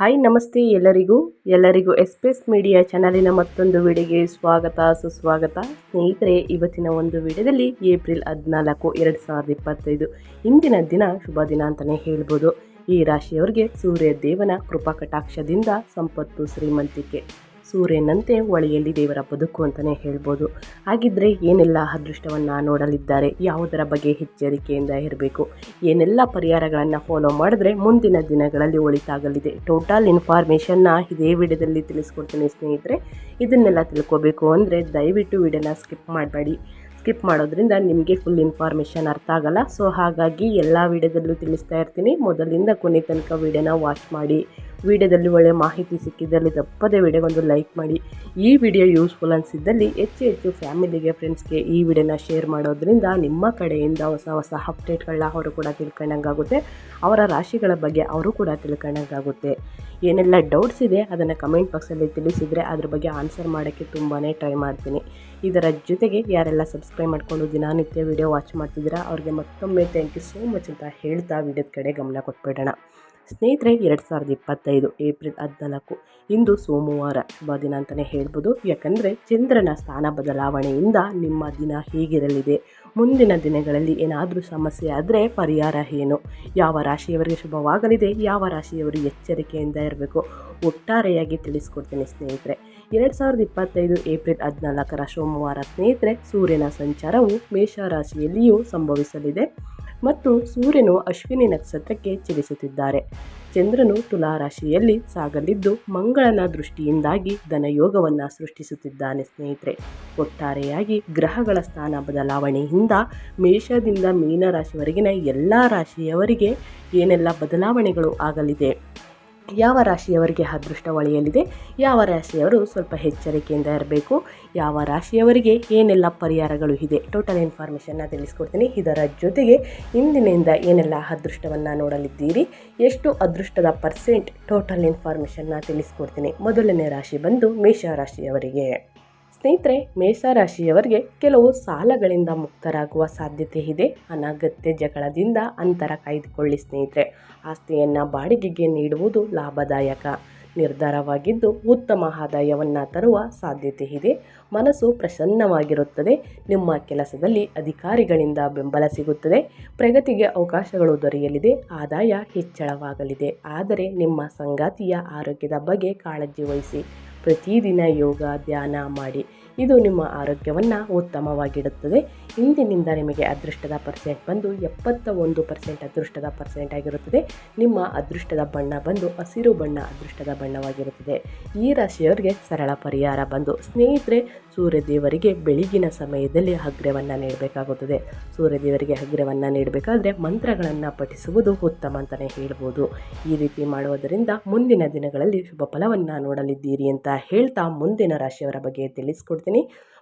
Hi ನಮಸ್ತೆ ಎಲ್ಲರಿಗೂ. ಎಲ್ಲರಿಗೂ ಎಸ್ಪೆಸ್ ಮೀಡಿಯಾ ಚಾನಲಿನ ಮತ್ತೊಂದು ವಿಡಿಯೋಗೆ ಸ್ವಾಗತ, ಸುಸ್ವಾಗತ. ಸ್ನೇಹಿತರೆ, ಇವತ್ತಿನ ಒಂದು ವಿಡಿಯೋದಲ್ಲಿ ಏಪ್ರಿಲ್ ಹದಿನಾಲ್ಕು, ಎರಡು ಸಾವಿರದ ಇಪ್ಪತ್ತೈದು ಇಂದಿನ ದಿನ ಶುಭ ದಿನ ಅಂತಲೇ ಹೇಳ್ಬೋದು. ಈ ರಾಶಿಯವರಿಗೆ ಸೂರ್ಯ ದೇವನ ಕೃಪಾ ಕಟಾಕ್ಷದಿಂದ ಸಂಪತ್ತು ಶ್ರೀಮಂತಿಕೆ. ಸೂರ್ಯನಂತೆ ಒಳಿಯಲ್ಲಿ ದೇವರ ಬದುಕು ಅಂತಲೇ ಹೇಳ್ಬೋದು. ಹಾಗಿದ್ರೆ ಏನೆಲ್ಲ ಅದೃಷ್ಟವನ್ನು ನೋಡಲಿದ್ದಾರೆ? ಯಾವುದರ ಬಗ್ಗೆ ಎಚ್ಚರಿಕೆಯಿಂದ ಇರಬೇಕು? ಏನೆಲ್ಲ ಪರಿಹಾರಗಳನ್ನು ಫಾಲೋ ಮಾಡಿದ್ರೆ ಮುಂದಿನ ದಿನಗಳಲ್ಲಿ ಒಳಿತಾಗಲಿದೆ? ಟೋಟಲ್ ಇನ್ಫಾರ್ಮೇಷನ್ನ ಇದೇ ವಿಡಿಯೋದಲ್ಲಿ ತಿಳಿಸ್ಕೊಡ್ತೀನಿ ಸ್ನೇಹಿತರೆ. ಇದನ್ನೆಲ್ಲ ತಿಳ್ಕೊಬೇಕು ಅಂದರೆ ದಯವಿಟ್ಟು ವಿಡಿಯೋನ ಸ್ಕಿಪ್ ಮಾಡಬೇಡಿ. ಸ್ಕಿಪ್ ಮಾಡೋದ್ರಿಂದ ನಿಮಗೆ ಫುಲ್ ಇನ್ಫಾರ್ಮೇಷನ್ ಅರ್ಥ ಆಗಲ್ಲ. ಸೊ ಹಾಗಾಗಿ ಎಲ್ಲ ವಿಡಿಯೋದಲ್ಲೂ ತಿಳಿಸ್ತಾ ಇರ್ತೀನಿ. ಮೊದಲಿಂದ ಕೊನೆ ತನಕ ವಿಡಿಯೋನ ವಾಚ್ ಮಾಡಿ. ವಿಡಿಯೋದಲ್ಲಿ ಒಳ್ಳೆಯ ಮಾಹಿತಿ ಸಿಕ್ಕಿದ್ದಲ್ಲಿ ತಪ್ಪದೇ ವಿಡಿಯೋಗೊಂದು ಲೈಕ್ ಮಾಡಿ. ಈ ವಿಡಿಯೋ ಯೂಸ್ಫುಲ್ ಅನಿಸಿದ್ದಲ್ಲಿ ಹೆಚ್ಚು ಹೆಚ್ಚು ಫ್ಯಾಮಿಲಿಗೆ, ಫ್ರೆಂಡ್ಸ್ಗೆ ಈ ವಿಡಿಯೋನ ಶೇರ್ ಮಾಡೋದ್ರಿಂದ ನಿಮ್ಮ ಕಡೆಯಿಂದ ಹೊಸ ಹೊಸ ಅಪ್ಡೇಟ್ಗಳನ್ನ ಅವರು ಕೂಡ ತಿಳ್ಕೊಂಡಂಗಾಗುತ್ತೆ. ಅವರ ರಾಶಿಗಳ ಬಗ್ಗೆ ಅವರು ಕೂಡ ತಿಳ್ಕೊಂಡಂಗಾಗುತ್ತೆ. ಏನೆಲ್ಲ ಡೌಟ್ಸ್ ಇದೆ, ಅದನ್ನು ಕಮೆಂಟ್ ಬಾಕ್ಸಲ್ಲಿ ತಿಳಿಸಿದರೆ ಅದ್ರ ಬಗ್ಗೆ ಆನ್ಸರ್ ಮಾಡೋಕ್ಕೆ ತುಂಬಾ ಟ್ರೈ ಮಾಡ್ತೀನಿ. ಇದರ ಜೊತೆಗೆ ಯಾರೆಲ್ಲ ಸಬ್ಸ್ಕ್ರೈಬ್ ಮಾಡಿಕೊಂಡು ದಿನನಿತ್ಯ ವಿಡಿಯೋ ವಾಚ್ ಮಾಡ್ತಿದ್ದೀರಾ, ಅವ್ರಿಗೆ ಮತ್ತೊಮ್ಮೆ ಥ್ಯಾಂಕ್ ಯು ಸೋ ಮಚ್ ಅಂತ ಹೇಳ್ತಾ ವಿಡಿಯೋದ ಕಡೆ ಗಮನ ಕೊಟ್ಬಿಡೋಣ. ಸ್ನೇಹಿತರೆ, ಎರಡು ಸಾವಿರದ ಇಪ್ಪತ್ತೈದು ಏಪ್ರಿಲ್ ಹದಿನಾಲ್ಕು, ಇಂದು ಸೋಮವಾರ. ಶುಭ ದಿನ ಅಂತಲೇ ಹೇಳ್ಬೋದು. ಯಾಕಂದರೆ ಚಂದ್ರನ ಸ್ಥಾನ ಬದಲಾವಣೆಯಿಂದ ನಿಮ್ಮ ದಿನ ಹೇಗಿರಲಿದೆ? ಮುಂದಿನ ದಿನಗಳಲ್ಲಿ ಏನಾದರೂ ಸಮಸ್ಯೆ ಆದರೆ ಪರಿಹಾರ ಏನು? ಯಾವ ರಾಶಿಯವರಿಗೆ ಶುಭವಾಗಲಿದೆ? ಯಾವ ರಾಶಿಯವರು ಎಚ್ಚರಿಕೆಯಿಂದ ಇರಬೇಕು? ಒಟ್ಟಾರೆಯಾಗಿ ತಿಳಿಸ್ಕೊಡ್ತೀನಿ ಸ್ನೇಹಿತರೆ. ಎರಡು ಸಾವಿರದ ಇಪ್ಪತ್ತೈದು ಏಪ್ರಿಲ್ ಹದಿನಾಲ್ಕರ ಸೋಮವಾರ ಸ್ನೇಹಿತರೆ, ಸೂರ್ಯನ ಸಂಚಾರವು ಮೇಷರಾಶಿಯಲ್ಲಿಯೂ ಸಂಭವಿಸಲಿದೆ. ಮತ್ತು ಸೂರ್ಯನು ಅಶ್ವಿನಿ ನಕ್ಷತ್ರಕ್ಕೆ ಚಲಿಸುತ್ತಿದ್ದಾರೆ. ಚಂದ್ರನು ತುಲಾರಾಶಿಯಲ್ಲಿ ಸಾಗಲಿದ್ದು ಮಂಗಳನ ದೃಷ್ಟಿಯಿಂದಾಗಿ ಧನಯೋಗವನ್ನು ಸೃಷ್ಟಿಸುತ್ತಿದ್ದಾನೆ ಸ್ನೇಹಿತರೆ. ಒಟ್ಟಾರೆಯಾಗಿ ಗ್ರಹಗಳ ಸ್ಥಾನ ಬದಲಾವಣೆಯಿಂದ ಮೇಷದಿಂದ ಮೀನರಾಶಿವರೆಗಿನ ಎಲ್ಲ ರಾಶಿಯವರಿಗೆ ಏನೆಲ್ಲ ಬದಲಾವಣೆಗಳು ಆಗಲಿದೆ? ಯಾವ ರಾಶಿಯವರಿಗೆ ಅದೃಷ್ಟ ಒಳೆಯಲಿದೆ? ಯಾವ ರಾಶಿಯವರು ಸ್ವಲ್ಪ ಎಚ್ಚರಿಕೆಯಿಂದ ಇರಬೇಕು? ಯಾವ ರಾಶಿಯವರಿಗೆ ಏನೆಲ್ಲ ಪರಿಹಾರಗಳು ಇದೆ? ಟೋಟಲ್ ಇನ್ಫಾರ್ಮೇಷನ್ನ ತಿಳಿಸ್ಕೊಡ್ತೀನಿ. ಇದರ ಜೊತೆಗೆ ಇಂದಿನಿಂದ ಏನೆಲ್ಲ ಅದೃಷ್ಟವನ್ನು ನೋಡಲಿದ್ದೀರಿ? ಎಷ್ಟು ಅದೃಷ್ಟದ ಪರ್ಸೆಂಟ್ ಟೋಟಲ್ ಇನ್ಫಾರ್ಮೇಷನ್ನ ತಿಳಿಸ್ಕೊಡ್ತೀನಿ. ಮೊದಲನೇ ರಾಶಿ ಬಂದು ಮೇಷ ರಾಶಿಯವರಿಗೆ. ಸ್ನೇಹಿತರೆ, ಮೇಷರಾಶಿಯವರಿಗೆ ಕೆಲವು ಸಾಲಗಳಿಂದ ಮುಕ್ತರಾಗುವ ಸಾಧ್ಯತೆ ಇದೆ. ಅನಗತ್ಯ ಜಗಳದಿಂದ ಅಂತರ ಕಾಯ್ದುಕೊಳ್ಳಿ ಸ್ನೇಹಿತರೆ. ಆಸ್ತಿಯನ್ನು ಬಾಡಿಗೆಗೆ ನೀಡುವುದು ಲಾಭದಾಯಕ. ನಿರ್ಧಾರವಾಗಿದ್ದು ಉತ್ತಮ ಆದಾಯವನ್ನು ತರುವ ಸಾಧ್ಯತೆ ಇದೆ. ಮನಸ್ಸು ಪ್ರಸನ್ನವಾಗಿರುತ್ತದೆ. ನಿಮ್ಮ ಕೆಲಸದಲ್ಲಿ ಅಧಿಕಾರಿಗಳಿಂದ ಬೆಂಬಲ ಸಿಗುತ್ತದೆ. ಪ್ರಗತಿಗೆ ಅವಕಾಶಗಳು ದೊರೆಯಲಿದೆ. ಆದಾಯ ಹೆಚ್ಚಳವಾಗಲಿದೆ. ಆದರೆ ನಿಮ್ಮ ಸಂಗಾತಿಯ ಆರೋಗ್ಯದ ಬಗ್ಗೆ ಕಾಳಜಿ ವಹಿಸಿ. ಪ್ರತಿದಿನ ಯೋಗ ಧ್ಯಾನ ಮಾಡಿ. ಇದು ನಿಮ್ಮ ಆರೋಗ್ಯವನ್ನು ಉತ್ತಮವಾಗಿಡುತ್ತದೆ. ಇಂದಿನಿಂದ ನಿಮಗೆ ಅದೃಷ್ಟದ ಪರ್ಸೆಂಟ್ ಬಂದು ಎಪ್ಪತ್ತ ಒಂದು ಪರ್ಸೆಂಟ್ ಅದೃಷ್ಟದ ಪರ್ಸೆಂಟ್ ಆಗಿರುತ್ತದೆ. ನಿಮ್ಮ ಅದೃಷ್ಟದ ಬಣ್ಣ ಬಂದು ಹಸಿರು ಬಣ್ಣ ಅದೃಷ್ಟದ ಬಣ್ಣವಾಗಿರುತ್ತದೆ. ಈ ರಾಶಿಯವರಿಗೆ ಸರಳ ಪರಿಹಾರ ಬಂದು ಸ್ನೇಹಿತರೆ, ಸೂರ್ಯದೇವರಿಗೆ ಬೆಳಗಿನ ಸಮಯದಲ್ಲಿ ಹಗ್ರವನ್ನು ನೀಡಬೇಕಾಗುತ್ತದೆ. ಸೂರ್ಯದೇವರಿಗೆ ಹಗ್ರವನ್ನು ನೀಡಬೇಕಾದ್ರೆ ಮಂತ್ರಗಳನ್ನು ಪಠಿಸುವುದು ಉತ್ತಮ ಅಂತಲೇ ಹೇಳ್ಬೋದು. ಈ ರೀತಿ ಮಾಡುವುದರಿಂದ ಮುಂದಿನ ದಿನಗಳಲ್ಲಿ ಶುಭ ಫಲವನ್ನು ನೋಡಲಿದ್ದೀರಿ ಅಂತ ಹೇಳ್ತಾ ಮುಂದಿನ ರಾಶಿಯವರ ಬಗ್ಗೆ ತಿಳಿಸ್ಕೊಡ್ತೀನಿ.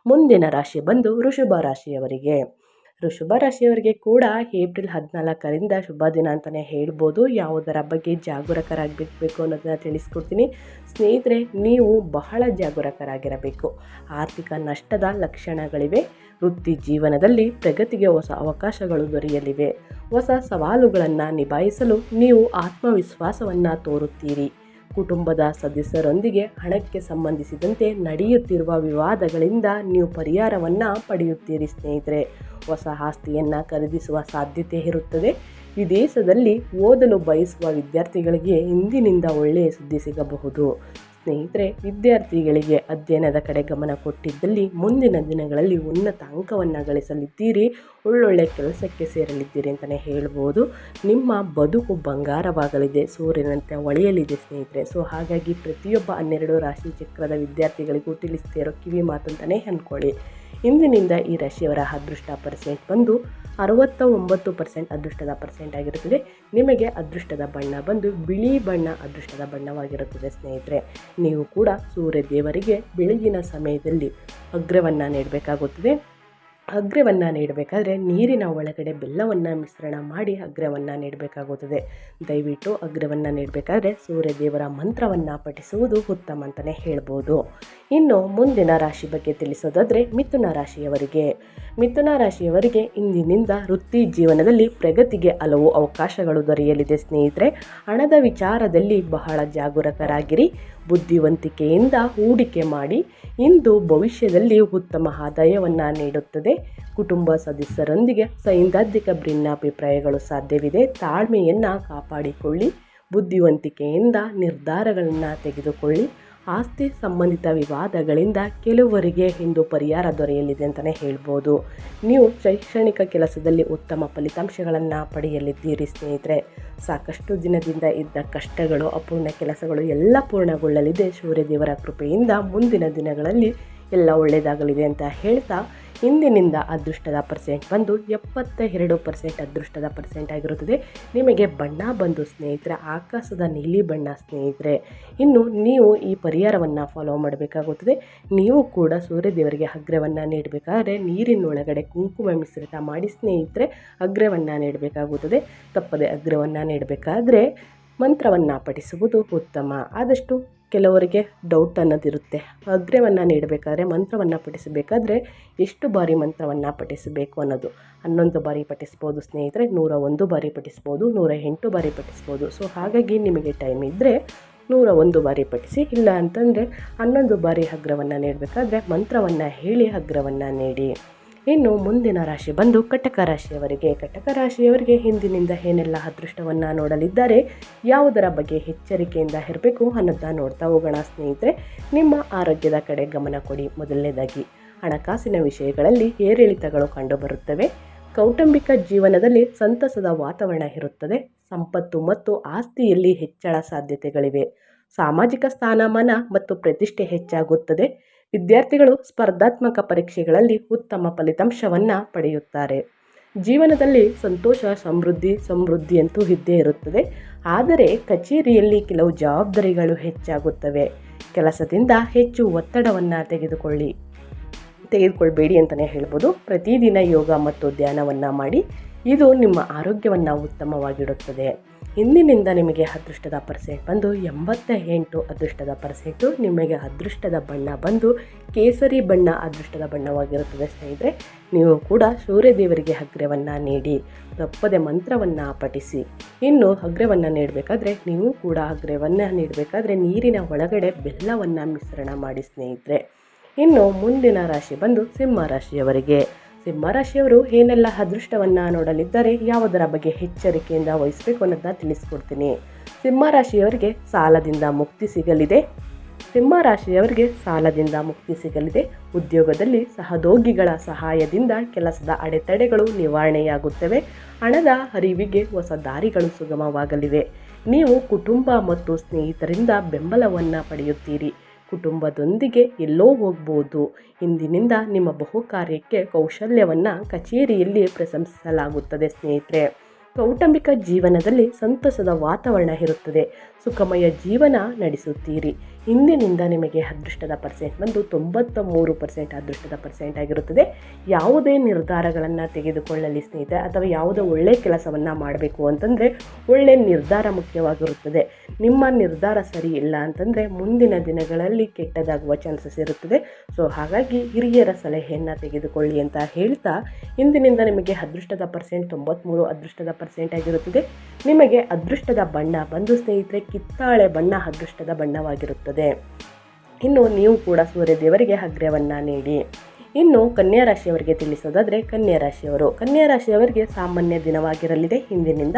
ಮುಂದಿನ ರಾಶಿ ಬಂದು ಋಷಭ ರಾಶಿಯವರಿಗೆ. ಋಷಭ ರಾಶಿಯವರಿಗೆ ಕೂಡ ಏಪ್ರಿಲ್ ಹದಿನಾಲ್ಕರಿಂದ ಶುಭ ದಿನ ಅಂತಲೇ ಹೇಳ್ಬೋದು. ಯಾವುದರ ಬಗ್ಗೆ ಜಾಗರೂಕರಾಗಿರಬೇಕು ಅನ್ನೋದನ್ನ ತಿಳಿಸ್ಕೊಡ್ತೀನಿ. ಸ್ನೇಹಿತರೆ, ನೀವು ಬಹಳ ಜಾಗರೂಕರಾಗಿರಬೇಕು. ಆರ್ಥಿಕ ನಷ್ಟದ ಲಕ್ಷಣಗಳಿವೆ. ವೃತ್ತಿ ಜೀವನದಲ್ಲಿ ಪ್ರಗತಿಗೆ ಹೊಸ ಅವಕಾಶಗಳು ದೊರೆಯಲಿವೆ. ಹೊಸ ಸವಾಲುಗಳನ್ನು ನಿಭಾಯಿಸಲು ನೀವು ಆತ್ಮವಿಶ್ವಾಸವನ್ನು ತೋರುತ್ತೀರಿ. ಕುಟುಂಬದ ಸದಸ್ಯರೊಂದಿಗೆ ಹಣಕ್ಕೆ ಸಂಬಂಧಿಸಿದಂತೆ ನಡೆಯುತ್ತಿರುವ ವಿವಾದಗಳಿಂದ ನೀವು ಪರಿಹಾರವನ್ನು ಪಡೆಯುತ್ತೀರಿ, ಸ್ನೇಹಿತರೆ. ಹೊಸ ಆಸ್ತಿಯನ್ನು ಖರೀದಿಸುವ ಸಾಧ್ಯತೆ ಇರುತ್ತದೆ. ವಿದೇಶದಲ್ಲಿ ಓದಲು ಬಯಸುವ ವಿದ್ಯಾರ್ಥಿಗಳಿಗೆ ಇಂದಿನಿಂದ ಒಳ್ಳೆಯ ಸುದ್ದಿ ಸಿಗಬಹುದು. ಸ್ನೇಹಿತರೆ, ವಿದ್ಯಾರ್ಥಿಗಳಿಗೆ ಅಧ್ಯಯನದ ಕಡೆ ಗಮನ ಕೊಟ್ಟಿದ್ದಲ್ಲಿ ಮುಂದಿನ ದಿನಗಳಲ್ಲಿ ಉನ್ನತ ಅಂಕವನ್ನು ಗಳಿಸಲಿದ್ದೀರಿ, ಒಳ್ಳೊಳ್ಳೆ ಕೆಲಸಕ್ಕೆ ಸೇರಲಿದ್ದೀರಿ ಅಂತಲೇ ಹೇಳ್ಬೋದು. ನಿಮ್ಮ ಬದುಕು ಬಂಗಾರವಾಗಲಿದೆ, ಸೂರ್ಯನಂತೆ ಒಳೆಯಲಿದೆ ಸ್ನೇಹಿತರೆ. ಸೊ ಹಾಗಾಗಿ ಪ್ರತಿಯೊಬ್ಬ ಹನ್ನೆರಡು ರಾಶಿ ಚಕ್ರದ ವಿದ್ಯಾರ್ಥಿಗಳಿಗೂ ತಿಳಿಸ್ತಿರೋ ಕಿವಿ ಮಾತು ಅಂತಲೇ ಅಂದ್ಕೊಳ್ಳಿ ಇಂದಿನಿಂದ ಈ ರಾಶಿಯವರ ಅದೃಷ್ಟ ಪರ್ಸೆಂಟ್ ಬಂದು ಅರವತ್ತ ಒಂಬತ್ತು ಪರ್ಸೆಂಟ್ ಅದೃಷ್ಟದ ಪರ್ಸೆಂಟ್ ಆಗಿರುತ್ತದೆ. ನಿಮಗೆ ಅದೃಷ್ಟದ ಬಣ್ಣ ಬಂದು ಬಿಳಿ ಬಣ್ಣ ಅದೃಷ್ಟದ ಬಣ್ಣವಾಗಿರುತ್ತದೆ ಸ್ನೇಹಿತರೆ. ನೀವು ಕೂಡ ಸೂರ್ಯ ದೇವರಿಗೆ ಬೆಳಗಿನ ಸಮಯದಲ್ಲಿ ಅಗ್ರವನ್ನು ನೀಡಬೇಕಾಗುತ್ತದೆ. ಅಗ್ರವನ್ನು ನೀಡಬೇಕಾದ್ರೆ ನೀರಿನ ಒಳಗಡೆ ಬೆಲ್ಲವನ್ನು ಮಿಶ್ರಣ ಮಾಡಿ ಅಗ್ರವನ್ನು ನೀಡಬೇಕಾಗುತ್ತದೆ. ದಯವಿಟ್ಟು ಅಗ್ರವನ್ನು ನೀಡಬೇಕಾದ್ರೆ ಸೂರ್ಯದೇವರ ಮಂತ್ರವನ್ನು ಪಠಿಸುವುದು ಉತ್ತಮ ಅಂತಲೇ ಹೇಳ್ಬೋದು. ಇನ್ನು ಮುಂದಿನ ರಾಶಿ ಬಗ್ಗೆ ತಿಳಿಸೋದಾದರೆ ಮಿಥುನ ರಾಶಿಯವರಿಗೆ. ಮಿಥುನ ರಾಶಿಯವರಿಗೆ ಇಂದಿನಿಂದ ವೃತ್ತಿ ಜೀವನದಲ್ಲಿ ಪ್ರಗತಿಗೆ ಹಲವು ಅವಕಾಶಗಳು ದೊರೆಯಲಿದೆ ಸ್ನೇಹಿತರೆ. ಹಣದ ವಿಚಾರದಲ್ಲಿ ಬಹಳ ಜಾಗರೂಕರಾಗಿರಿ. ಬುದ್ಧಿವಂತಿಕೆಯಿಂದ ಹೂಡಿಕೆ ಮಾಡಿ ಇಂದು ಭವಿಷ್ಯದಲ್ಲಿ ಉತ್ತಮ ಆದಾಯವನ್ನು ನೀಡುತ್ತದೆ. ಕುಟುಂಬ ಸದಸ್ಯರೊಂದಿಗೆ ಸೈದ್ಧಾಂತಿಕ ಭಿನ್ನಾಭಿಪ್ರಾಯಗಳು ಸಾಧ್ಯವಿದೆ. ತಾಳ್ಮೆಯನ್ನು ಕಾಪಾಡಿಕೊಳ್ಳಿ. ಬುದ್ಧಿವಂತಿಕೆಯಿಂದ ನಿರ್ಧಾರಗಳನ್ನು ತೆಗೆದುಕೊಳ್ಳಿ. ಆಸ್ತಿ ಸಂಬಂಧಿತ ವಿವಾದಗಳಿಂದ ಕೆಲವರಿಗೆ ಇಂದು ಪರಿಹಾರ ದೊರೆಯಲಿದೆ ಅಂತಲೇ ಹೇಳ್ಬೋದು. ನೀವು ಶೈಕ್ಷಣಿಕ ಕೆಲಸದಲ್ಲಿ ಉತ್ತಮ ಫಲಿತಾಂಶಗಳನ್ನು ಪಡೆಯಲಿದ್ದೀರಿ ಸ್ನೇಹಿತರೆ. ಸಾಕಷ್ಟು ದಿನದಿಂದ ಇದ್ದ ಕಷ್ಟಗಳು, ಅಪೂರ್ಣ ಕೆಲಸಗಳು ಎಲ್ಲ ಪೂರ್ಣಗೊಳ್ಳಲಿದೆ. ಸೂರ್ಯದೇವರ ಕೃಪೆಯಿಂದ ಮುಂದಿನ ದಿನಗಳಲ್ಲಿ ಎಲ್ಲ ಒಳ್ಳೆಯದಾಗಲಿದೆ ಅಂತ ಹೇಳ್ತಾ ಇಂದಿನಿಂದ ಅದೃಷ್ಟದ ಪರ್ಸೆಂಟ್ ಬಂದು ಎಪ್ಪತ್ತ ಎರಡು ಪರ್ಸೆಂಟ್ ಅದೃಷ್ಟದ ಪರ್ಸೆಂಟ್ ಆಗಿರುತ್ತದೆ. ನಿಮಗೆ ಬಣ್ಣ ಬಂದು ಸ್ನೇಹಿತರೆ, ಆಕಾಶದ ನೀಲಿ ಬಣ್ಣ ಸ್ನೇಹಿತರೆ, ಇನ್ನು ನೀವು ಈ ಪರಿಹಾರವನ್ನು ಫಾಲೋ ಮಾಡಬೇಕಾಗುತ್ತದೆ. ನೀವು ಕೂಡ ಸೂರ್ಯದೇವರಿಗೆ ಅಗ್ರವನ್ನು ನೀಡಬೇಕಾದ್ರೆ ನೀರಿನೊಳಗಡೆ ಕುಂಕುಮ ಮಿಶ್ರಿತ ಮಾಡಿ ಸ್ನೇಹಿತರೆ, ಅಗ್ರವನ್ನು ನೀಡಬೇಕಾಗುತ್ತದೆ. ತಪ್ಪದೆ ಅಗ್ರವನ್ನು ನೀಡಬೇಕಾದ್ರೆ ಮಂತ್ರವನ್ನು ಪಠಿಸುವುದು ಉತ್ತಮ. ಆದಷ್ಟು ಕೆಲವರಿಗೆ ಡೌಟ್ ಅನ್ನೋದಿರುತ್ತೆ. ಅಗ್ರವನ್ನು ನೀಡಬೇಕಾದ್ರೆ ಮಂತ್ರವನ್ನು ಪಠಿಸಬೇಕಾದ್ರೆ ಎಷ್ಟು ಬಾರಿ ಮಂತ್ರವನ್ನು ಪಠಿಸಬೇಕು ಅನ್ನೋದು. ಹನ್ನೊಂದು ಬಾರಿ ಪಠಿಸ್ಬೋದು ಸ್ನೇಹಿತರೆ ನೂರ ಒಂದು ಬಾರಿ ಪಠಿಸ್ಬೋದು ನೂರ ಎಂಟು ಬಾರಿ ಪಠಿಸ್ಬೋದು. ಸೊ ಹಾಗಾಗಿ ನಿಮಗೆ ಟೈಮ್ ಇದ್ದರೆ ನೂರ ಒಂದು ಬಾರಿ ಪಠಿಸಿ, ಇಲ್ಲ ಅಂತಂದರೆ ಹನ್ನೊಂದು ಬಾರಿ ಅಗ್ರವನ್ನು ನೀಡಬೇಕಾದ್ರೆ ಮಂತ್ರವನ್ನು ಹೇಳಿ ಅಗ್ರವನ್ನು ನೀಡಿ. ಇನ್ನು ಮುಂದಿನ ರಾಶಿ ಬಂದು ಕಟಕ ರಾಶಿಯವರಿಗೆ. ಕಟಕ ರಾಶಿಯವರಿಗೆ ಹಿಂದಿನಿಂದ ಏನೆಲ್ಲ ಅದೃಷ್ಟವನ್ನು ನೋಡಲಿದ್ದಾರೆ, ಯಾವುದರ ಬಗ್ಗೆ ಎಚ್ಚರಿಕೆಯಿಂದ ಇರಬೇಕು ಅನ್ನೋದನ್ನ ನೋಡ್ತಾ ಹೋಗೋಣ ಸ್ನೇಹಿತರೆ. ನಿಮ್ಮ ಆರೋಗ್ಯದ ಕಡೆ ಗಮನ ಕೊಡಿ. ಮೊದಲನೇದಾಗಿ, ಹಣಕಾಸಿನ ವಿಷಯಗಳಲ್ಲಿ ಏರಿಳಿತಗಳು ಕಂಡುಬರುತ್ತವೆ. ಕೌಟುಂಬಿಕ ಜೀವನದಲ್ಲಿ ಸಂತಸದ ವಾತಾವರಣ ಇರುತ್ತದೆ. ಸಂಪತ್ತು ಮತ್ತು ಆಸ್ತಿಯಲ್ಲಿ ಹೆಚ್ಚಳ ಸಾಧ್ಯತೆಗಳಿವೆ. ಸಾಮಾಜಿಕ ಸ್ಥಾನಮಾನ ಮತ್ತು ಪ್ರತಿಷ್ಠೆ ಹೆಚ್ಚಾಗುತ್ತದೆ. ವಿದ್ಯಾರ್ಥಿಗಳು ಸ್ಪರ್ಧಾತ್ಮಕ ಪರೀಕ್ಷೆಗಳಲ್ಲಿ ಉತ್ತಮ ಫಲಿತಾಂಶವನ್ನು ಪಡೆಯುತ್ತಾರೆ. ಜೀವನದಲ್ಲಿ ಸಂತೋಷ, ಸಮೃದ್ಧಿ ಸಮೃದ್ಧಿ ಅಂತೂ ಇದ್ದೇ ಇರುತ್ತದೆ. ಆದರೆ ಕಚೇರಿಯಲ್ಲಿ ಕೆಲವು ಜವಾಬ್ದಾರಿಗಳು ಹೆಚ್ಚಾಗುತ್ತವೆ. ಕೆಲಸದಿಂದ ಹೆಚ್ಚು ಒತ್ತಡವನ್ನು ತೆಗೆದುಕೊಳ್ಳಿ. ತೆಗೆದುಕೊಳ್ಬೇಡಿ ಅಂತಲೇ ಹೇಳ್ಬೋದು. ಪ್ರತಿದಿನ ಯೋಗ ಮತ್ತು ಧ್ಯಾನವನ್ನು ಮಾಡಿ. ಇದು ನಿಮ್ಮ ಆರೋಗ್ಯವನ್ನು ಉತ್ತಮವಾಗಿಡುತ್ತದೆ. ಇಂದಿನಿಂದ ನಿಮಗೆ ಅದೃಷ್ಟದ ಪರ್ಸೆಂಟ್ ಬಂದು ಎಂಬತ್ತ ಎಂಟು ಅದೃಷ್ಟದ ಪರ್ಸೆಂಟು. ನಿಮಗೆ ಅದೃಷ್ಟದ ಬಣ್ಣ ಬಂದು ಕೇಸರಿ ಬಣ್ಣ ಅದೃಷ್ಟದ ಬಣ್ಣವಾಗಿರುತ್ತದೆ ಸ್ನೇಹಿತರೆ. ನೀವು ಕೂಡ ಸೂರ್ಯದೇವರಿಗೆ ಅಗ್ರವನ್ನು ನೀಡಿ, ತಪ್ಪದೆ ಮಂತ್ರವನ್ನು ಪಠಿಸಿ. ಇನ್ನು ಅಗ್ರವನ್ನು ನೀಡಬೇಕಾದ್ರೆ ನೀವು ಕೂಡ ಅಗ್ರವನ್ನು ನೀಡಬೇಕಾದ್ರೆ ನೀರಿನ ಒಳಗಡೆ ಬೆಲ್ಲವನ್ನು ಮಿಶ್ರಣ ಮಾಡಿ ಸ್ನೇಹಿತರೆ. ಇನ್ನು ಮುಂದಿನ ರಾಶಿ ಬಂದು ಸಿಂಹ ರಾಶಿಯವರಿಗೆ. ಸಿಂಹ ರಾಶಿಯವರು ಏನೆಲ್ಲ ಅದೃಷ್ಟವನ್ನು ನೋಡಲಿದ್ದಾರೆ ಯಾವುದರ ಬಗ್ಗೆ ಎಚ್ಚರಿಕೆಯಿಂದ ವಹಿಸಬೇಕು ಅನ್ನೋದನ್ನ ತಿಳಿಸ್ಕೊಡ್ತೀನಿ. ಸಿಂಹರಾಶಿಯವರಿಗೆ ಸಾಲದಿಂದ ಮುಕ್ತಿ ಸಿಗಲಿದೆ. ಸಿಂಹರಾಶಿಯವರಿಗೆ ಸಾಲದಿಂದ ಮುಕ್ತಿ ಸಿಗಲಿದೆ. ಉದ್ಯೋಗದಲ್ಲಿ ಸಹೋದ್ಯೋಗಿಗಳ ಸಹಾಯದಿಂದ ಕೆಲಸದ ಅಡೆತಡೆಗಳು ನಿವಾರಣೆಯಾಗುತ್ತವೆ. ಹಣದ ಹರಿವಿಗೆ ಹೊಸ ದಾರಿಗಳು ಸುಗಮವಾಗಲಿವೆ. ನೀವು ಕುಟುಂಬ ಮತ್ತು ಸ್ನೇಹಿತರಿಂದ ಬೆಂಬಲವನ್ನು ಪಡೆಯುತ್ತೀರಿ. ಕುಟುಂಬದೊಂದಿಗೆ ಎಲ್ಲೋ ಹೋಗ್ಬೋದು. ಇಂದಿನಿಂದ ನಿಮ್ಮ ಬಹುಕಾರ್ಯಕ್ಕೆ ಕೌಶಲ್ಯವನ್ನು ಕಚೇರಿಯಲ್ಲಿ ಪ್ರಶಂಸಿಸಲಾಗುತ್ತದೆ ಸ್ನೇಹಿತರೆ. ಕೌಟುಂಬಿಕ ಜೀವನದಲ್ಲಿ ಸಂತಸದ ವಾತಾವರಣ ಇರುತ್ತದೆ. ಸುಖಮಯ ಜೀವನ ನಡೆಸುತ್ತೀರಿ. ಇಂದಿನಿಂದ ನಿಮಗೆ ಅದೃಷ್ಟದ ಪರ್ಸೆಂಟ್ ಬಂದು ತೊಂಬತ್ತ ಮೂರು ಪರ್ಸೆಂಟ್ ಅದೃಷ್ಟದ ಪರ್ಸೆಂಟ್ ಆಗಿರುತ್ತದೆ. ಯಾವುದೇ ನಿರ್ಧಾರಗಳನ್ನು ತೆಗೆದುಕೊಳ್ಳಲಿ ಸ್ನೇಹಿತರೆ, ಅಥವಾ ಯಾವುದೇ ಒಳ್ಳೆಯ ಕೆಲಸವನ್ನು ಮಾಡಬೇಕು ಅಂತಂದರೆ ಒಳ್ಳೆಯ ನಿರ್ಧಾರ ಮುಖ್ಯವಾಗಿರುತ್ತದೆ. ನಿಮ್ಮ ನಿರ್ಧಾರ ಸರಿ ಇಲ್ಲ ಅಂತಂದರೆ ಮುಂದಿನ ದಿನಗಳಲ್ಲಿ ಕೆಟ್ಟದಾಗುವ ಚಾನ್ಸಸ್ ಇರುತ್ತದೆ. ಸೊ ಹಾಗಾಗಿ ಹಿರಿಯರ ಸಲಹೆಯನ್ನು ತೆಗೆದುಕೊಳ್ಳಿ ಅಂತ ಹೇಳ್ತಾ ಇಂದಿನಿಂದ ನಿಮಗೆ ಅದೃಷ್ಟದ ಪರ್ಸೆಂಟ್ ತೊಂಬತ್ತ್ಮೂರು ಅದೃಷ್ಟದ ಪರ್ಸೆಂಟ್ ಆಗಿರುತ್ತದೆ. ನಿಮಗೆ ಅದೃಷ್ಟದ ಬಣ್ಣ ಬಂದು ಸ್ನೇಹಿತರೆ, ಕಿತ್ತಾಳೆ ಬಣ್ಣ ಅದೃಷ್ಟದ ಬಣ್ಣವಾಗಿರುತ್ತದೆ. ಇನ್ನು ನೀವು ಕೂಡ ಸೂರ್ಯದೇವರಿಗೆ ಅಗ್ರವನ್ನು ನೀಡಿ. ಇನ್ನು ಕನ್ಯಾ ರಾಶಿಯವರಿಗೆ ತಿಳಿಸೋದಾದರೆ ಕನ್ಯಾ ರಾಶಿಯವರು ಕನ್ಯಾ ರಾಶಿಯವರಿಗೆ ಸಾಮಾನ್ಯ ದಿನವಾಗಿರಲಿದೆ. ಹಿಂದಿನಿಂದ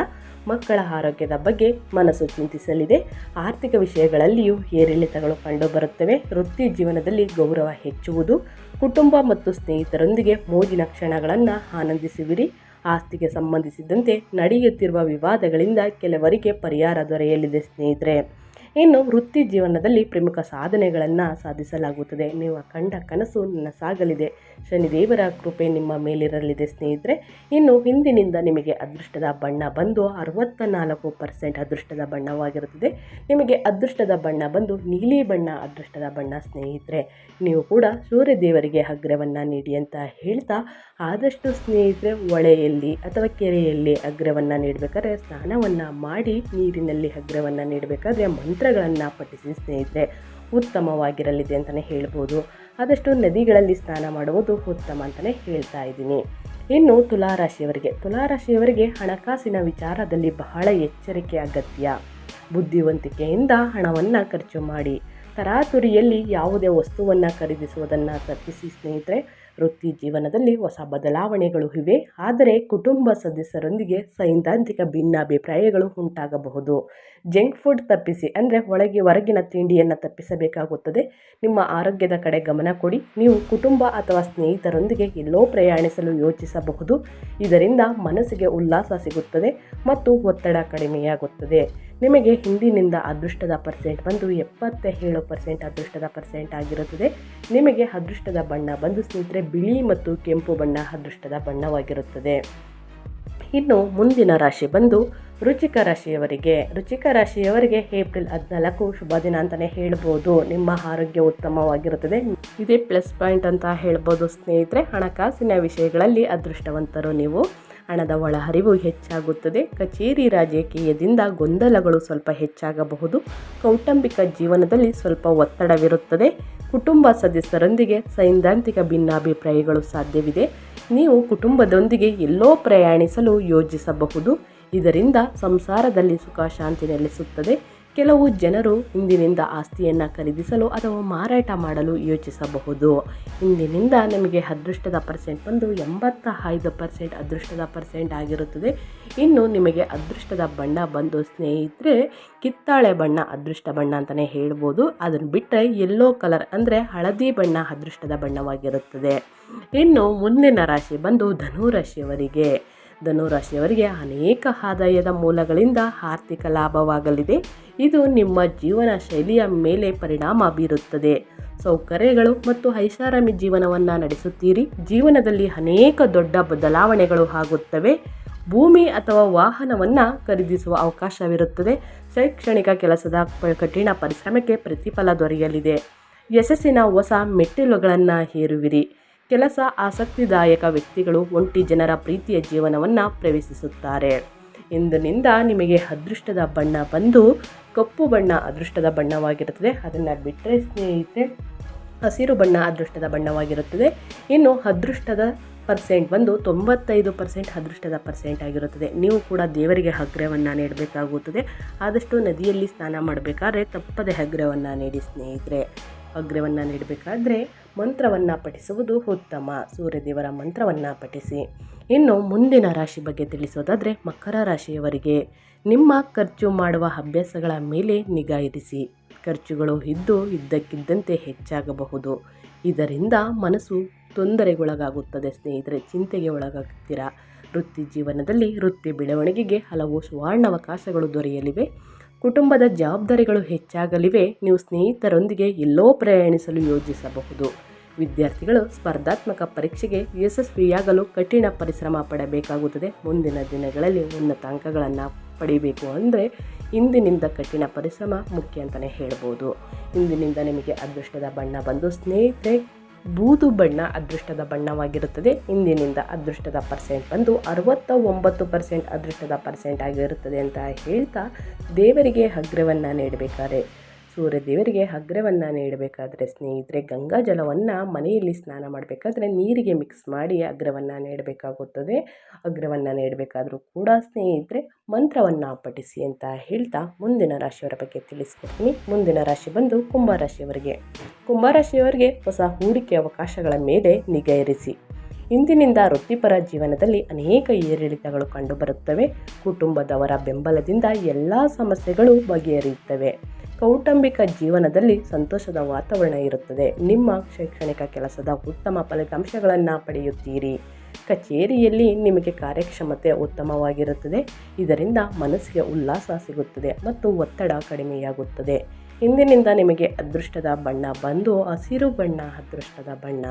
ಮಕ್ಕಳ ಆರೋಗ್ಯದ ಬಗ್ಗೆ ಮನಸ್ಸು ಚಿಂತಿಸಲಿದೆ. ಆರ್ಥಿಕ ವಿಷಯಗಳಲ್ಲಿಯೂ ಏರಿಳಿತಗಳು ಕಂಡುಬರುತ್ತವೆ. ವೃತ್ತಿ ಜೀವನದಲ್ಲಿ ಗೌರವ ಹೆಚ್ಚುವುದು. ಕುಟುಂಬ ಮತ್ತು ಸ್ನೇಹಿತರೊಂದಿಗೆ ಮೋಜಿನ ಕ್ಷಣಗಳನ್ನು ಆನಂದಿಸುವಿರಿ. ಆಸ್ತಿಗೆ ಸಂಬಂಧಿಸಿದಂತೆ ನಡೆಯುತ್ತಿರುವ ವಿವಾದಗಳಿಂದ ಕೆಲವರಿಗೆ ಪರಿಹಾರ ದೊರೆಯಲಿದೆ ಸ್ನೇಹಿತರೆ. ಇನ್ನು ವೃತ್ತಿ ಜೀವನದಲ್ಲಿ ಪ್ರಮುಖ ಸಾಧನೆಗಳನ್ನು ಸಾಧಿಸಲಾಗುತ್ತದೆ. ನೀವು ಕಂಡ ಕನಸು ನನಸಾಗಲಿದೆ ಶನಿದೇವರ ಕೃಪೆ ನಿಮ್ಮ ಮೇಲಿರಲಿದೆ ಸ್ನೇಹಿತರೆ. ಇನ್ನು ಹಿಂದಿನಿಂದ ನಿಮಗೆ ಅದೃಷ್ಟದ ಬಣ್ಣ ಬಂದು ಅರವತ್ತ ನಾಲ್ಕು ಪರ್ಸೆಂಟ್ ಅದೃಷ್ಟದ ಬಣ್ಣವಾಗಿರುತ್ತದೆ. ನಿಮಗೆ ಅದೃಷ್ಟದ ಬಣ್ಣ ಬಂದು ನೀಲಿ ಬಣ್ಣ ಅದೃಷ್ಟದ ಬಣ್ಣ ಸ್ನೇಹಿತರೆ. ನೀವು ಕೂಡ ಸೂರ್ಯದೇವರಿಗೆ ಅಗ್ರವನ್ನು ನೀಡಿ ಅಂತ ಹೇಳ್ತಾ ಆದಷ್ಟು ಸ್ನೇಹಿತರೆ ಹೊಳೆಯಲ್ಲಿ ಅಥವಾ ಕೆರೆಯಲ್ಲಿ ಅಗ್ರವನ್ನು ನೀಡಬೇಕಾದ್ರೆ ಸ್ನಾನವನ್ನು ಮಾಡಿ ನೀರಿನಲ್ಲಿ ಅಗ್ರವನ್ನು ನೀಡಬೇಕಾದ್ರೆ ಮಂತ್ರಗಳನ್ನು ಪಠಿಸಿ ಸ್ನೇಹಿತರೆ. ಉತ್ತಮವಾಗಿರಲಿದೆ ಅಂತಲೇ ಹೇಳ್ಬೋದು. ಆದಷ್ಟು ನದಿಗಳಲ್ಲಿ ಸ್ನಾನ ಮಾಡುವುದು ಉತ್ತಮ ಅಂತಲೇ ಹೇಳ್ತಾ ಇದ್ದೀನಿ. ಇನ್ನು ತುಲಾರಾಶಿಯವರಿಗೆ ತುಲಾರಾಶಿಯವರಿಗೆ ಹಣಕಾಸಿನ ವಿಚಾರದಲ್ಲಿ ಬಹಳ ಎಚ್ಚರಿಕೆ ಅಗತ್ಯ. ಬುದ್ಧಿವಂತಿಕೆಯಿಂದ ಹಣವನ್ನು ಖರ್ಚು ಮಾಡಿ, ತರಾತುರಿಯಲ್ಲಿ ಯಾವುದೇ ವಸ್ತುವನ್ನು ಖರೀದಿಸುವುದನ್ನು ತಪ್ಪಿಸಿ ಸ್ನೇಹಿತರೆ ವೃತ್ತಿ ಜೀವನದಲ್ಲಿ ಹೊಸ ಬದಲಾವಣೆಗಳು ಇವೆ. ಆದರೆ ಕುಟುಂಬ ಸದಸ್ಯರೊಂದಿಗೆ ಸೈದ್ಧಾಂತಿಕ ಭಿನ್ನಾಭಿಪ್ರಾಯಗಳು ಉಂಟಾಗಬಹುದು. ಜಂಕ್ ಫುಡ್ ತಪ್ಪಿಸಿ ಅಂದರೆ ಒಳಗೆ ಹೊರಗಿನ ತಿಂಡಿಯನ್ನು ತಪ್ಪಿಸಬೇಕಾಗುತ್ತದೆ. ನಿಮ್ಮ ಆರೋಗ್ಯದ ಕಡೆ ಗಮನ ಕೊಡಿ. ನೀವು ಕುಟುಂಬ ಅಥವಾ ಸ್ನೇಹಿತರೊಂದಿಗೆ ಎಲ್ಲೋ ಪ್ರಯಾಣಿಸಲು ಯೋಚಿಸಬಹುದು. ಇದರಿಂದ ಮನಸ್ಸಿಗೆ ಉಲ್ಲಾಸ ಸಿಗುತ್ತದೆ ಮತ್ತು ಒತ್ತಡ ಕಡಿಮೆಯಾಗುತ್ತದೆ. ನಿಮಗೆ ಹಿಂದಿನಿಂದ ಅದೃಷ್ಟದ ಪರ್ಸೆಂಟ್ ಬಂದು ಎಪ್ಪತ್ತ ಏಳು ಪರ್ಸೆಂಟ್ ಅದೃಷ್ಟದ ಪರ್ಸೆಂಟ್ ಆಗಿರುತ್ತದೆ. ನಿಮಗೆ ಅದೃಷ್ಟದ ಬಣ್ಣ ಬಂದು ಸ್ನೇಹಿತರೆ ಬಿಳಿ ಮತ್ತು ಕೆಂಪು ಬಣ್ಣ ಅದೃಷ್ಟದ ಬಣ್ಣವಾಗಿರುತ್ತದೆ. ಇನ್ನು ಮುಂದಿನ ರಾಶಿ ಬಂದು ರುಚಿಕ ರಾಶಿಯವರಿಗೆ. ರುಚಿಕ ರಾಶಿಯವರಿಗೆ ಏಪ್ರಿಲ್ ಹದಿನಾಲ್ಕು ಶುಭ ದಿನ ಅಂತಲೇ ಹೇಳ್ಬೋದು. ನಿಮ್ಮ ಆರೋಗ್ಯ ಉತ್ತಮವಾಗಿರುತ್ತದೆ. ಇದೇ ಪ್ಲಸ್ ಪಾಯಿಂಟ್ ಅಂತ ಹೇಳ್ಬೋದು ಸ್ನೇಹಿತರೆ. ಹಣಕಾಸಿನ ವಿಷಯಗಳಲ್ಲಿ ಅದೃಷ್ಟವಂತರು ನೀವು. ಹಣದ ಒಳಹರಿವು ಹೆಚ್ಚಾಗುತ್ತದೆ. ಕಚೇರಿ ರಾಜಕೀಯದಿಂದ ಗೊಂದಲಗಳು ಸ್ವಲ್ಪ ಹೆಚ್ಚಾಗಬಹುದು. ಕೌಟುಂಬಿಕ ಜೀವನದಲ್ಲಿ ಸ್ವಲ್ಪ ಒತ್ತಡವಿರುತ್ತದೆ. ಕುಟುಂಬ ಸದಸ್ಯರೊಂದಿಗೆ ಸೈದ್ಧಾಂತಿಕ ಭಿನ್ನಾಭಿಪ್ರಾಯಗಳು ಸಾಧ್ಯವಿದೆ. ನೀವು ಕುಟುಂಬದೊಂದಿಗೆ ಎಲ್ಲೋ ಪ್ರಯಾಣಿಸಲು ಯೋಜಿಸಬಹುದು. ಇದರಿಂದ ಸಂಸಾರದಲ್ಲಿ ಸುಖ ಶಾಂತಿ ನೆಲೆಸುತ್ತದೆ. ಕೆಲವು ಜನರು ಇಂದಿನಿಂದ ಆಸ್ತಿಯನ್ನು ಖರೀದಿಸಲು ಅಥವಾ ಮಾರಾಟ ಮಾಡಲು ಯೋಚಿಸಬಹುದು. ಇಂದಿನಿಂದ ನಿಮಗೆ ಅದೃಷ್ಟದ ಪರ್ಸೆಂಟ್ ಬಂದು ಎಂಬತ್ತ ಐದು ಪರ್ಸೆಂಟ್ ಅದೃಷ್ಟದ ಪರ್ಸೆಂಟ್ ಆಗಿರುತ್ತದೆ. ಇನ್ನು ನಿಮಗೆ ಅದೃಷ್ಟದ ಬಣ್ಣ ಬಂದು ಸ್ನೇಹಿತರೆ, ಕಿತ್ತಾಳೆ ಬಣ್ಣ ಅದೃಷ್ಟ ಬಣ್ಣ ಅಂತಲೇ ಹೇಳ್ಬೋದು. ಅದನ್ನು ಬಿಟ್ಟರೆ ಯೆಲ್ಲೋ ಕಲರ್ ಅಂದರೆ ಹಳದಿ ಬಣ್ಣ ಅದೃಷ್ಟದ ಬಣ್ಣವಾಗಿರುತ್ತದೆ. ಇನ್ನು ಮುಂದಿನ ರಾಶಿ ಬಂದು ಧನು ರಾಶಿಯವರಿಗೆ ಧನುರಾಶಿಯವರಿಗೆ ಅನೇಕ ಆದಾಯದ ಮೂಲಗಳಿಂದ ಆರ್ಥಿಕ ಲಾಭವಾಗಲಿದೆ. ಇದು ನಿಮ್ಮ ಜೀವನ ಶೈಲಿಯ ಮೇಲೆ ಪರಿಣಾಮ ಬೀರುತ್ತದೆ. ಸೌಕರ್ಯಗಳು ಮತ್ತು ಐಷಾರಾಮಿ ಜೀವನವನ್ನು ನಡೆಸುತ್ತೀರಿ. ಜೀವನದಲ್ಲಿ ಅನೇಕ ದೊಡ್ಡ ಬದಲಾವಣೆಗಳು ಆಗುತ್ತವೆ. ಭೂಮಿ ಅಥವಾ ವಾಹನವನ್ನು ಖರೀದಿಸುವ ಅವಕಾಶವಿರುತ್ತದೆ. ಶೈಕ್ಷಣಿಕ ಕೆಲಸದ ಕಠಿಣ ಪರಿಶ್ರಮಕ್ಕೆ ಪ್ರತಿಫಲ ದೊರೆಯಲಿದೆ. ಯಶಸ್ಸಿನ ಹೊಸ ಮೆಟ್ಟಿಲುಗಳನ್ನು ಹೇರುವಿರಿ. ಕೆಲಸ ಆಸಕ್ತಿದಾಯಕ ವ್ಯಕ್ತಿಗಳು ಒಂಟಿ ಜನರ ಪ್ರೀತಿಯ ಜೀವನವನ್ನು ಪ್ರವೇಶಿಸುತ್ತಾರೆ. ಇಂದಿನಿಂದ ನಿಮಗೆ ಅದೃಷ್ಟದ ಬಣ್ಣ ಬಂದು ಕಪ್ಪು ಬಣ್ಣ ಅದೃಷ್ಟದ ಬಣ್ಣವಾಗಿರುತ್ತದೆ. ಅದನ್ನು ಬಿಟ್ಟರೆ ಸ್ನೇಹಿತರೆ, ಹಸಿರು ಬಣ್ಣ ಅದೃಷ್ಟದ ಬಣ್ಣವಾಗಿರುತ್ತದೆ. ಇನ್ನು ಅದೃಷ್ಟದ ಪರ್ಸೆಂಟ್ ಬಂದು ತೊಂಬತ್ತೈದು ಪರ್ಸೆಂಟ್ ಅದೃಷ್ಟದ ಪರ್ಸೆಂಟ್ ಆಗಿರುತ್ತದೆ. ನೀವು ಕೂಡ ದೇವರಿಗೆ ಹಗ್ರವನ್ನು ನೀಡಬೇಕಾಗುತ್ತದೆ. ಆದಷ್ಟು ನದಿಯಲ್ಲಿ ಸ್ನಾನ ಮಾಡಬೇಕಾದ್ರೆ ತಪ್ಪದೆ ಹಗ್ರವನ್ನು ನೀಡಿ ಸ್ನೇಹಿತರೆ. ಅಗ್ರವನ್ನು ನೀಡಬೇಕಾದ್ರೆ ಮಂತ್ರವನ್ನು ಪಠಿಸುವುದು ಉತ್ತಮ. ಸೂರ್ಯದೇವರ ಮಂತ್ರವನ್ನು ಪಠಿಸಿ. ಇನ್ನು ಮುಂದಿನ ರಾಶಿ ಬಗ್ಗೆ ತಿಳಿಸೋದಾದರೆ ಮಕರ ರಾಶಿಯವರಿಗೆ. ನಿಮ್ಮ ಖರ್ಚು ಮಾಡುವ ಅಭ್ಯಾಸಗಳ ಮೇಲೆ ನಿಗಾ ಇರಿಸಿ. ಖರ್ಚುಗಳು ಇದ್ದು ಇದ್ದಕ್ಕಿದ್ದಂತೆ ಹೆಚ್ಚಾಗಬಹುದು. ಇದರಿಂದ ಮನಸ್ಸು ತೊಂದರೆಗೊಳಗಾಗುತ್ತದೆ. ಸ್ನೇಹಿತರೆ, ಚಿಂತೆಗೆ ಒಳಗಾಗುತ್ತೀರಾ ವೃತ್ತಿ ಜೀವನದಲ್ಲಿ ವೃತ್ತಿ ಬೆಳವಣಿಗೆಗೆ ಹಲವು ಸುವರ್ಣಾವಕಾಶಗಳು ದೊರೆಯಲಿವೆ. ಕುಟುಂಬದ ಜವಾಬ್ದಾರಿಗಳು ಹೆಚ್ಚಾಗಲಿವೆ. ನೀವು ಸ್ನೇಹಿತರೊಂದಿಗೆ ಎಲ್ಲೋ ಪ್ರಯಾಣಿಸಲು ಯೋಜಿಸಬಹುದು. ವಿದ್ಯಾರ್ಥಿಗಳು ಸ್ಪರ್ಧಾತ್ಮಕ ಪರೀಕ್ಷೆಗೆ ಯಶಸ್ವಿಯಾಗಲು ಕಠಿಣ ಪರಿಶ್ರಮ ಪಡಬೇಕಾಗುತ್ತದೆ. ಮುಂದಿನ ದಿನಗಳಲ್ಲಿ ಉನ್ನತ ಅಂಕಗಳನ್ನು ಪಡಿಬೇಕು ಅಂದರೆ ಇಂದಿನಿಂದ ಕಠಿಣ ಪರಿಶ್ರಮ ಮುಖ್ಯ ಅಂತಲೇ ಹೇಳ್ಬೋದು. ಇಂದಿನಿಂದ ನಿಮಗೆ ಅದೃಷ್ಟದ ಬಣ್ಣ ಬಂದು ಸ್ನೇಹಿತರೆ ಬೂದು ಬಣ್ಣ ಅದೃಷ್ಟದ ಬಣ್ಣವಾಗಿರುತ್ತದೆ. ಇಂದಿನಿಂದ ಅದೃಷ್ಟದ ಪರ್ಸೆಂಟ್ ಬಂದು ಅರವತ್ತ ಒಂಬತ್ತು ಪರ್ಸೆಂಟ್ ಅದೃಷ್ಟದ ಪರ್ಸೆಂಟ್ ಆಗಿರುತ್ತದೆ ಅಂತ ಹೇಳ್ತಾ ದೇವರಿಗೆ ಹಗ್ರವನ್ನು ನೀಡಬೇಕಾದ್ರೆ ಸೂರ್ಯ ದೇವರಿಗೆ ಅಗ್ರವನ್ನು ನೀಡಬೇಕಾದ್ರೆ ಸ್ನೇಹಿತರೆ, ಗಂಗಾ ಜಲವನ್ನು ಮನೆಯಲ್ಲಿ ಸ್ನಾನ ಮಾಡಬೇಕಾದ್ರೆ ನೀರಿಗೆ ಮಿಕ್ಸ್ ಮಾಡಿ ಅಗ್ರವನ್ನು ನೀಡಬೇಕಾಗುತ್ತದೆ. ಅಗ್ರವನ್ನು ನೀಡಬೇಕಾದ್ರೂ ಕೂಡ ಸ್ನೇಹಿತರೆ, ಮಂತ್ರವನ್ನು ಪಠಿಸಿ ಅಂತ ಹೇಳ್ತಾ ಮುಂದಿನ ರಾಶಿಯವರ ಬಗ್ಗೆ ತಿಳಿಸ್ಕೊಡ್ತೀನಿ. ಮುಂದಿನ ರಾಶಿ ಬಂದು ಕುಂಭರಾಶಿಯವರಿಗೆ ಕುಂಭರಾಶಿಯವರಿಗೆ ಹೊಸ ಹೂಡಿಕೆ ಅವಕಾಶಗಳ ಮೇಲೆ ನಿಗಾ ಇರಿಸಿ. ಇಂದಿನಿಂದ ವೃತ್ತಿಪರ ಜೀವನದಲ್ಲಿ ಅನೇಕ ಏರಿಳಿತಗಳು ಕಂಡುಬರುತ್ತವೆ. ಕುಟುಂಬದವರ ಬೆಂಬಲದಿಂದ ಎಲ್ಲ ಸಮಸ್ಯೆಗಳು ಬಗೆಹರಿಯುತ್ತವೆ. ಕೌಟುಂಬಿಕ ಜೀವನದಲ್ಲಿ ಸಂತೋಷದ ವಾತಾವರಣ ಇರುತ್ತದೆ. ನಿಮ್ಮ ಶೈಕ್ಷಣಿಕ ಕೆಲಸದ ಉತ್ತಮ ಫಲಿತಾಂಶಗಳನ್ನು ಪಡೆಯುತ್ತೀರಿ. ಕಚೇರಿಯಲ್ಲಿ ನಿಮಗೆ ಕಾರ್ಯಕ್ಷಮತೆ ಉತ್ತಮವಾಗಿರುತ್ತದೆ. ಇದರಿಂದ ಮನಸ್ಸಿಗೆ ಉಲ್ಲಾಸ ಸಿಗುತ್ತದೆ ಮತ್ತು ಒತ್ತಡ ಕಡಿಮೆಯಾಗುತ್ತದೆ. ಇಂದಿನಿಂದ ನಿಮಗೆ ಅದೃಷ್ಟದ ಬಣ್ಣ ಬಂದು ಹಸಿರು ಬಣ್ಣ, ಅದೃಷ್ಟದ ಬಣ್ಣ.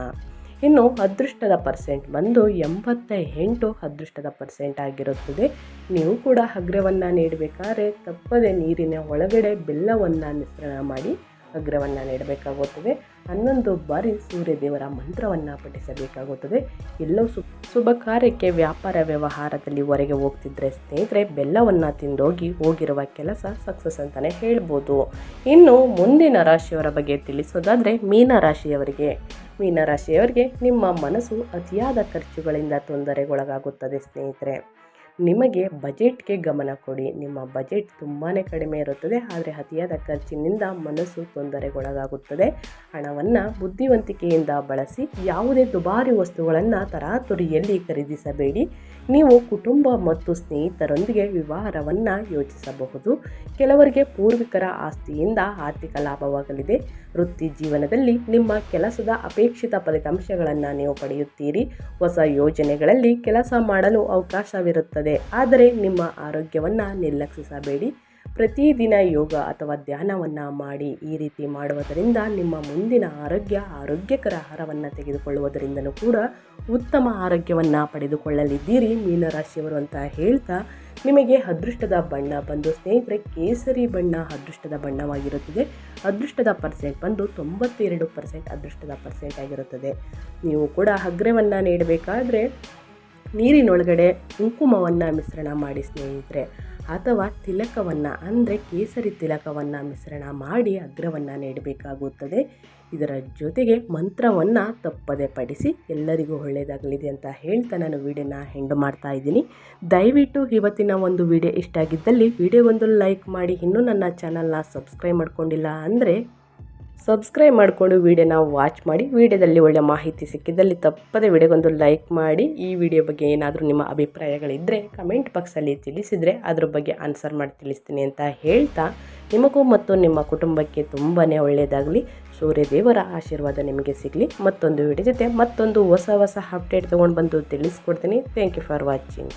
ಇನ್ನು ಅದೃಷ್ಟದ ಪರ್ಸೆಂಟ್ ಬಂದು ಎಂಬತ್ತ ಎಂಟು ಅದೃಷ್ಟದ ಪರ್ಸೆಂಟ್ ಆಗಿರುತ್ತದೆ. ನೀವು ಕೂಡ ಅಗ್ರವನ್ನು ನೀಡಬೇಕಾದ್ರೆ ತಪ್ಪದೆ ನೀರಿನ ಒಳಗಡೆ ಬೆಲ್ಲವನ್ನು ಮಿಶ್ರಣ ಮಾಡಿ ಅಗ್ರವನ್ನು ನೀಡಬೇಕಾಗುತ್ತದೆ. ಹನ್ನೊಂದು ಬಾರಿ ಸೂರ್ಯದೇವರ ಮಂತ್ರವನ್ನು ಪಠಿಸಬೇಕಾಗುತ್ತದೆ. ಎಲ್ಲೋ ಸು, ಶುಭ ಕಾರ್ಯಕ್ಕೆ ವ್ಯಾಪಾರ ವ್ಯವಹಾರದಲ್ಲಿ ಹೊರಗೆ ಹೋಗ್ತಿದ್ರೆ ಸ್ನೇಹಿತರೆ ಬೆಲ್ಲವನ್ನು ತಿಂದೋಗಿ ಹೋಗಿರುವ ಕೆಲಸ ಸಕ್ಸಸ್ ಅಂತಲೇ ಹೇಳ್ಬೋದು. ಇನ್ನು ಮುಂದಿನ ರಾಶಿಯವರ ಬಗ್ಗೆ ತಿಳಿಸೋದಾದರೆ ಮೀನ ರಾಶಿಯವರಿಗೆ ಮೀನರಾಶಿಯವರಿಗೆ ನಿಮ್ಮ ಮನಸ್ಸು ಅತಿಯಾದ ಖರ್ಚುಗಳಿಂದ ತೊಂದರೆಗೊಳಗಾಗುತ್ತದೆ ಸ್ನೇಹಿತರೆ. ನಿಮಗೆ ಬಜೆಟ್ಗೆ ಗಮನ ಕೊಡಿ. ನಿಮ್ಮ ಬಜೆಟ್ ತುಂಬಾ ಕಡಿಮೆ ಇರುತ್ತದೆ. ಆದರೆ ಅತಿಯಾದ ಖರ್ಚಿನಿಂದ ಮನಸ್ಸು ತೊಂದರೆಗೊಳಗಾಗುತ್ತದೆ. ಹಣವನ್ನು ಬುದ್ಧಿವಂತಿಕೆಯಿಂದ ಬಳಸಿ ಯಾವುದೇ ದುಬಾರಿ ವಸ್ತುಗಳನ್ನು ತರಾತುರಿಯಲ್ಲಿ ಖರೀದಿಸಬೇಡಿ. ನೀವು ಕುಟುಂಬ ಮತ್ತು ಸ್ನೇಹಿತರೊಂದಿಗೆ ವ್ಯವಹಾರವನ್ನು ಯೋಚಿಸಬಹುದು. ಕೆಲವರಿಗೆ ಪೂರ್ವಿಕರ ಆಸ್ತಿಯಿಂದ ಆರ್ಥಿಕ ಲಾಭವಾಗಲಿದೆ. ವೃತ್ತಿ ಜೀವನದಲ್ಲಿ ನಿಮ್ಮ ಕೆಲಸದ ಅಪೇಕ್ಷಿತ ಫಲಿತಾಂಶಗಳನ್ನು ನೀವು ಪಡೆಯುತ್ತೀರಿ. ಹೊಸ ಯೋಜನೆಗಳಲ್ಲಿ ಕೆಲಸ ಮಾಡಲು ಅವಕಾಶವಿರುತ್ತದೆ. ಆದರೆ ನಿಮ್ಮ ಆರೋಗ್ಯವನ್ನು ನಿರ್ಲಕ್ಷಿಸಬೇಡಿ. ಪ್ರತಿದಿನ ಯೋಗ ಅಥವಾ ಧ್ಯಾನವನ್ನು ಮಾಡಿ ಈ ರೀತಿ ಮಾಡುವುದರಿಂದ ನಿಮ್ಮ ಮುಂದಿನ ಆರೋಗ್ಯ, ಆರೋಗ್ಯಕರ ಆಹಾರವನ್ನು ತೆಗೆದುಕೊಳ್ಳುವುದರಿಂದಲೂ ಕೂಡ ಉತ್ತಮ ಆರೋಗ್ಯವನ್ನು ಪಡೆದುಕೊಳ್ಳಲಿದ್ದೀರಿ. ಮೀನರಾಶಿಯವರು ಅಂತ ಹೇಳ್ತಾ, ನಿಮಗೆ ಅದೃಷ್ಟದ ಬಣ್ಣ ಬಂದು ಸ್ನೇಹಿತರೆ, ಕೇಸರಿ ಬಣ್ಣ ಅದೃಷ್ಟದ ಬಣ್ಣವಾಗಿರುತ್ತದೆ. ಅದೃಷ್ಟದ ಪರ್ಸೆಂಟ್ ಬಂದು ತೊಂಬತ್ತೆರಡು ಪರ್ಸೆಂಟ್ ಅದೃಷ್ಟದ ಪರ್ಸೆಂಟ್ ಆಗಿರುತ್ತದೆ. ನೀವು ಕೂಡ ಅಗ್ರವನ್ನು ನೀಡಬೇಕಾದ್ರೆ ನೀರಿನೊಳಗಡೆ ಕುಂಕುಮವನ್ನು ಮಿಶ್ರಣ ಮಾಡಿ ಸ್ನೇಹಿತರೆ, ಅಥವಾ ತಿಲಕವನ್ನು, ಅಂದರೆ ಕೇಸರಿ ತಿಲಕವನ್ನು ಮಿಶ್ರಣ ಮಾಡಿ ಅಗ್ರವನ್ನು ನೀಡಬೇಕಾಗುತ್ತದೆ. ಇದರ ಜೊತೆಗೆ ಮಂತ್ರವನ್ನು ತಪ್ಪದೆ ಪಡಿಸಿ ಎಲ್ಲರಿಗೂ ಒಳ್ಳೆಯದಾಗಲಿದೆ ಅಂತ ಹೇಳ್ತಾ ನಾನು ವಿಡಿಯೋನ ಹೆಂಡು ಮಾಡ್ತಾ ಇದ್ದೀನಿ. ದಯವಿಟ್ಟು ಇವತ್ತಿನ ಒಂದು ವಿಡಿಯೋ ಇಷ್ಟ ಆಗಿದ್ದಲ್ಲಿ ವಿಡಿಯೋಗೊಂದು ಲೈಕ್ ಮಾಡಿ. ಇನ್ನೂ ನನ್ನ ಚಾನಲ್ನ ಸಬ್ಸ್ಕ್ರೈಬ್ ಮಾಡ್ಕೊಂಡಿಲ್ಲ ಅಂದರೆ ಸಬ್ಸ್ಕ್ರೈಬ್ ಮಾಡಿಕೊಂಡು ವಿಡಿಯೋನ ವಾಚ್ ಮಾಡಿ. ವಿಡಿಯೋದಲ್ಲಿ ಒಳ್ಳೆ ಮಾಹಿತಿ ಸಿಕ್ಕಿದ್ದಲ್ಲಿ ತಪ್ಪದೇ ವಿಡಿಯೋಗೊಂದು ಲೈಕ್ ಮಾಡಿ. ಈ ವಿಡಿಯೋ ಬಗ್ಗೆ ಏನಾದರೂ ನಿಮ್ಮ ಅಭಿಪ್ರಾಯಗಳಿದ್ದರೆ ಕಮೆಂಟ್ ಬಾಕ್ಸಲ್ಲಿ ತಿಳಿಸಿದರೆ ಅದ್ರ ಬಗ್ಗೆ ಆನ್ಸರ್ ಮಾಡಿ ತಿಳಿಸ್ತೀನಿ ಅಂತ ಹೇಳ್ತಾ, ನಿಮಗೂ ಮತ್ತು ನಿಮ್ಮ ಕುಟುಂಬಕ್ಕೆ ತುಂಬಾ ಒಳ್ಳೆಯದಾಗಲಿ. ಸೂರ್ಯದೇವರ ಆಶೀರ್ವಾದ ನಿಮಗೆ ಸಿಗಲಿ. ಮತ್ತೊಂದು ವಿಡಿಯೋ ಜೊತೆ ಮತ್ತೊಂದು ಹೊಸ ಹೊಸ ಅಪ್ಡೇಟ್ ತೊಗೊಂಡು ಬಂದು ತಿಳಿಸ್ಕೊಡ್ತೀನಿ. Thank you for watching